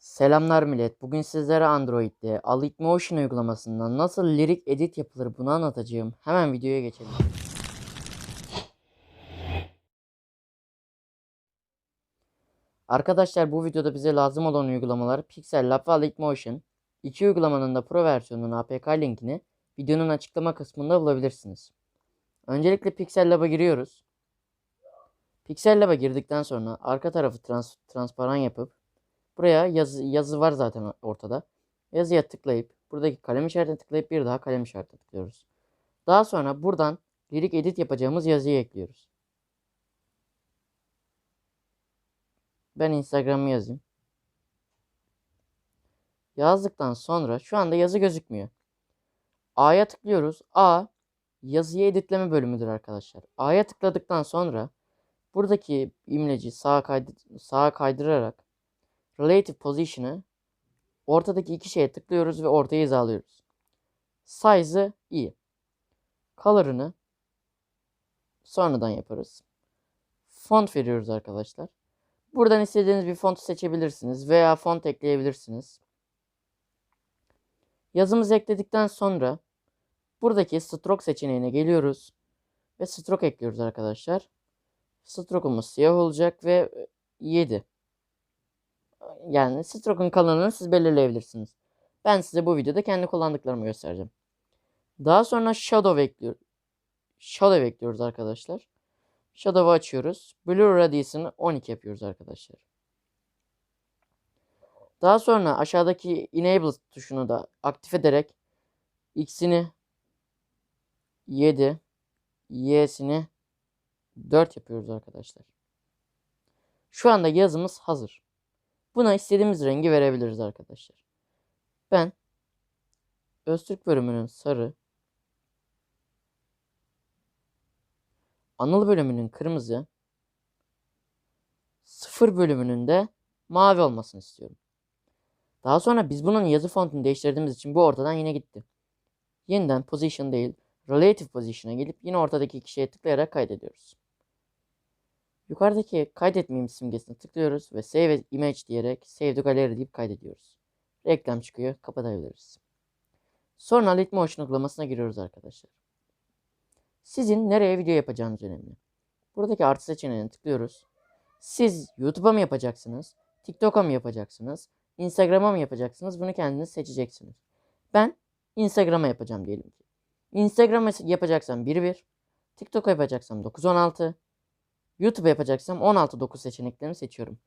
Selamlar millet. Bugün sizlere Android'de Alit Motion uygulamasından nasıl lirik edit yapılır bunu anlatacağım. Hemen videoya geçelim. Arkadaşlar bu videoda bize lazım olan uygulamalar Pixel Lab ve Alit Motion. İki uygulamanın da Pro versiyonunun APK linkini videonun açıklama kısmında bulabilirsiniz. Öncelikle Pixel Lab'a giriyoruz. Pixel Lab'a girdikten sonra arka tarafı trans transparan yapıp Buraya yazı, yazı var zaten ortada. Yazıya tıklayıp buradaki kalem işaretine tıklayıp bir daha kalem işaretine tıklıyoruz. Daha sonra buradan lirik edit yapacağımız yazıyı ekliyoruz. Ben Instagram'ı yazayım. Yazdıktan sonra şu anda yazı gözükmüyor. A'ya tıklıyoruz. A yazıyı editleme bölümüdür arkadaşlar. A'ya tıkladıktan sonra buradaki imleci sağa, kaydır sağa kaydırarak Relative Position'ı ortadaki iki şeye tıklıyoruz ve ortaya hizalıyoruz. Size'ı iyi. Color'ını sonradan yaparız. Font veriyoruz arkadaşlar. Buradan istediğiniz bir font seçebilirsiniz veya font ekleyebilirsiniz. Yazımızı ekledikten sonra buradaki stroke seçeneğine geliyoruz ve stroke ekliyoruz arkadaşlar. Stroke'umuz siyah olacak ve 7 yani stroke'un kalınlığını siz belirleyebilirsiniz. Ben size bu videoda kendi kullandıklarımı göstereceğim. Daha sonra shadow ekliyor. Shadow ekliyoruz arkadaşlar. Shadow'u açıyoruz. Blur radius'ını 12 yapıyoruz arkadaşlar. Daha sonra aşağıdaki enable tuşunu da aktif ederek x'ini 7 y'sini 4 yapıyoruz arkadaşlar. Şu anda yazımız hazır. Buna istediğimiz rengi verebiliriz arkadaşlar. Ben Öztürk bölümünün sarı, Anıl bölümünün kırmızı, sıfır bölümünün de mavi olmasını istiyorum. Daha sonra biz bunun yazı fontunu değiştirdiğimiz için bu ortadan yine gitti. Yeniden position değil, relative position'a gelip yine ortadaki iki şeye tıklayarak kaydediyoruz. Yukarıdaki kaydetmeyeyim simgesine tıklıyoruz ve save image diyerek save to gallery deyip kaydediyoruz. Reklam çıkıyor. Kapatabiliriz. Sonra Lit Motion uygulamasına giriyoruz arkadaşlar. Sizin nereye video yapacağınız önemli. Buradaki artı seçeneğine tıklıyoruz. Siz YouTube'a mı yapacaksınız? TikTok'a mı yapacaksınız? Instagram'a mı yapacaksınız? Bunu kendiniz seçeceksiniz. Ben Instagram'a yapacağım diyelim ki. Instagram'a yapacaksam 1-1. TikTok'a yapacaksam 9-16. YouTube yapacaksam 16-9 seçeneklerini seçiyorum.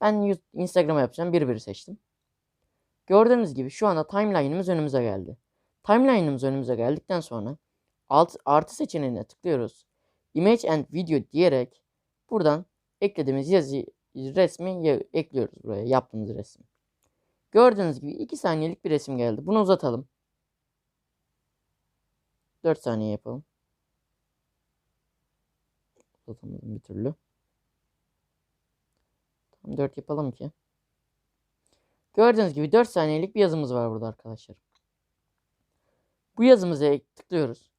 Ben Instagram'a yapacağım. Bir bir seçtim. Gördüğünüz gibi şu anda timeline'ımız önümüze geldi. Timeline'ımız önümüze geldikten sonra alt, artı seçeneğine tıklıyoruz. Image and Video diyerek buradan eklediğimiz yazı resmi ekliyoruz buraya yaptığımız resmi. Gördüğünüz gibi 2 saniyelik bir resim geldi. Bunu uzatalım. 4 saniye yapalım. Uzatamadım bir türlü. Tam 4 yapalım ki. Gördüğünüz gibi 4 saniyelik bir yazımız var burada arkadaşlar. Bu yazımıza tıklıyoruz.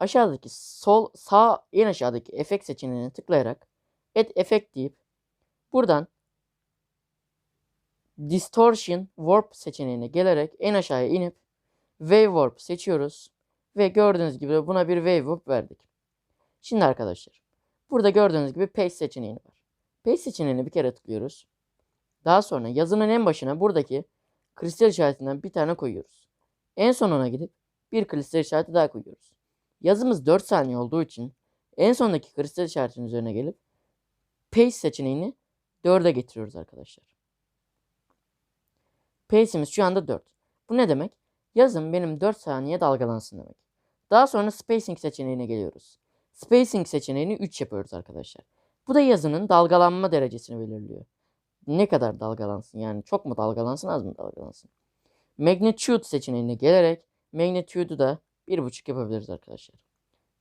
Aşağıdaki sol sağ en aşağıdaki efekt seçeneğine tıklayarak add effect deyip buradan distortion warp seçeneğine gelerek en aşağıya inip wave warp seçiyoruz ve gördüğünüz gibi buna bir wave warp verdik. Şimdi arkadaşlar Burada gördüğünüz gibi paste seçeneği var. Paste seçeneğine bir kere tıklıyoruz. Daha sonra yazının en başına buradaki kristal işaretinden bir tane koyuyoruz. En sonuna gidip bir kristal işareti daha koyuyoruz. Yazımız 4 saniye olduğu için en sondaki kristal işaretinin üzerine gelip paste seçeneğini 4'e getiriyoruz arkadaşlar. Pace'imiz şu anda 4. Bu ne demek? Yazım benim 4 saniye dalgalansın demek. Daha sonra spacing seçeneğine geliyoruz. Spacing seçeneğini 3 yapıyoruz arkadaşlar. Bu da yazının dalgalanma derecesini belirliyor. Ne kadar dalgalansın yani çok mu dalgalansın az mı dalgalansın. Magnitude seçeneğine gelerek magnitude'u da 1.5 yapabiliriz arkadaşlar.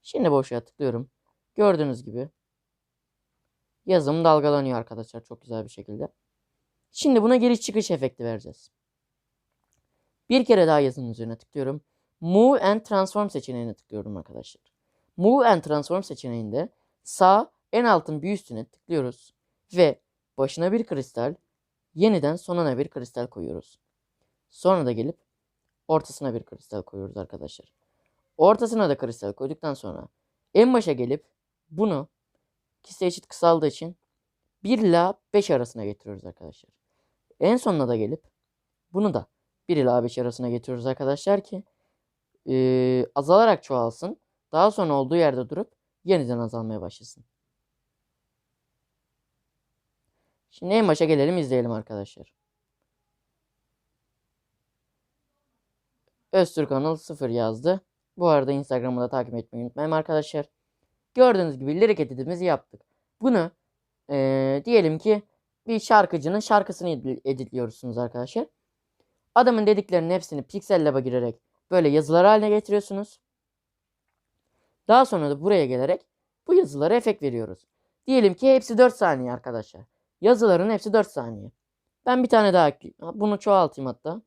Şimdi boşluğa tıklıyorum. Gördüğünüz gibi yazım dalgalanıyor arkadaşlar çok güzel bir şekilde. Şimdi buna giriş çıkış efekti vereceğiz. Bir kere daha yazının üzerine tıklıyorum. Move and Transform seçeneğine tıklıyorum arkadaşlar. Move and Transform seçeneğinde sağ en altın bir üstüne tıklıyoruz ve başına bir kristal, yeniden sonuna bir kristal koyuyoruz. Sonra da gelip ortasına bir kristal koyuyoruz arkadaşlar. Ortasına da kristal koyduktan sonra en başa gelip bunu ikisi eşit kısaldığı için 1 ila 5 arasına getiriyoruz arkadaşlar. En sonuna da gelip bunu da 1 ila 5 arasına getiriyoruz arkadaşlar ki eee, azalarak çoğalsın. Daha sonra olduğu yerde durup yeniden azalmaya başlasın. Şimdi en başa gelelim izleyelim arkadaşlar. Öztürk Anıl 0 yazdı. Bu arada Instagram'ı da takip etmeyi unutmayın arkadaşlar. Gördüğünüz gibi lirik editimizi yaptık. Bunu eee, diyelim ki bir şarkıcının şarkısını edit- editliyorsunuz arkadaşlar. Adamın dediklerinin hepsini Pixel Lab'a girerek böyle yazılar haline getiriyorsunuz. Daha sonra da buraya gelerek bu yazılara efekt veriyoruz. Diyelim ki hepsi 4 saniye arkadaşlar. Yazıların hepsi 4 saniye. Ben bir tane daha Bunu çoğaltayım hatta.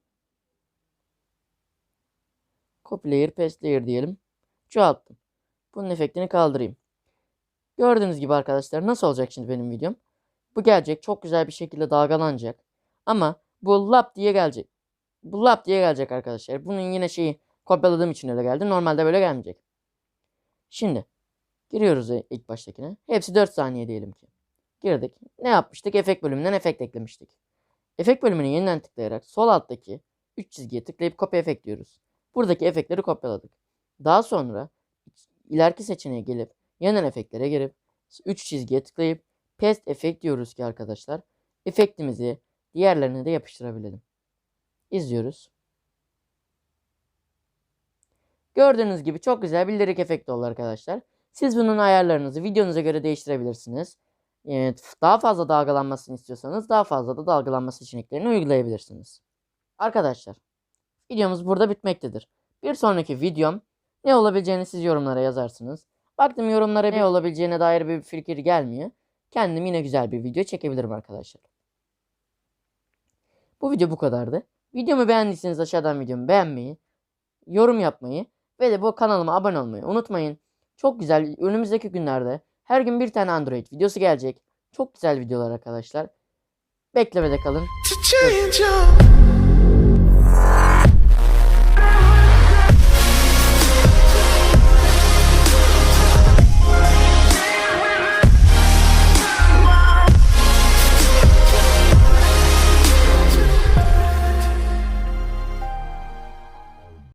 Copy layer, paste layer diyelim. Çoğalttım. Bunun efektini kaldırayım. Gördüğünüz gibi arkadaşlar nasıl olacak şimdi benim videom? Bu gelecek çok güzel bir şekilde dalgalanacak. Ama bu lap diye gelecek. Bu lap diye gelecek arkadaşlar. Bunun yine şeyi kopyaladığım için öyle geldi. Normalde böyle gelmeyecek. Şimdi giriyoruz e- ilk baştakine. Hepsi 4 saniye diyelim ki. Girdik. Ne yapmıştık? Efekt bölümünden efekt eklemiştik. Efekt bölümüne yeniden tıklayarak sol alttaki 3 çizgiye tıklayıp kopya efekt diyoruz. Buradaki efektleri kopyaladık. Daha sonra ileriki seçeneğe gelip yeniden efektlere girip 3 çizgiye tıklayıp paste efekt diyoruz ki arkadaşlar. Efektimizi diğerlerine de yapıştırabilelim. İzliyoruz. Gördüğünüz gibi çok güzel bir lirik efekti oldu arkadaşlar. Siz bunun ayarlarınızı videonuza göre değiştirebilirsiniz. Ee, Daha fazla dalgalanmasını istiyorsanız daha fazla da dalgalanma seçeneklerini uygulayabilirsiniz. Arkadaşlar videomuz burada bitmektedir. Bir sonraki videom ne olabileceğini siz yorumlara yazarsınız. Baktım yorumlara ne olabileceğine dair bir fikir gelmiyor. Kendim yine güzel bir video çekebilirim arkadaşlar. Bu video bu kadardı. Videomu beğendiyseniz aşağıdan videomu beğenmeyi, yorum yapmayı ve de bu kanalıma abone olmayı unutmayın. Çok güzel önümüzdeki günlerde her gün bir tane Android videosu gelecek. Çok güzel videolar arkadaşlar. Beklemede kalın. up.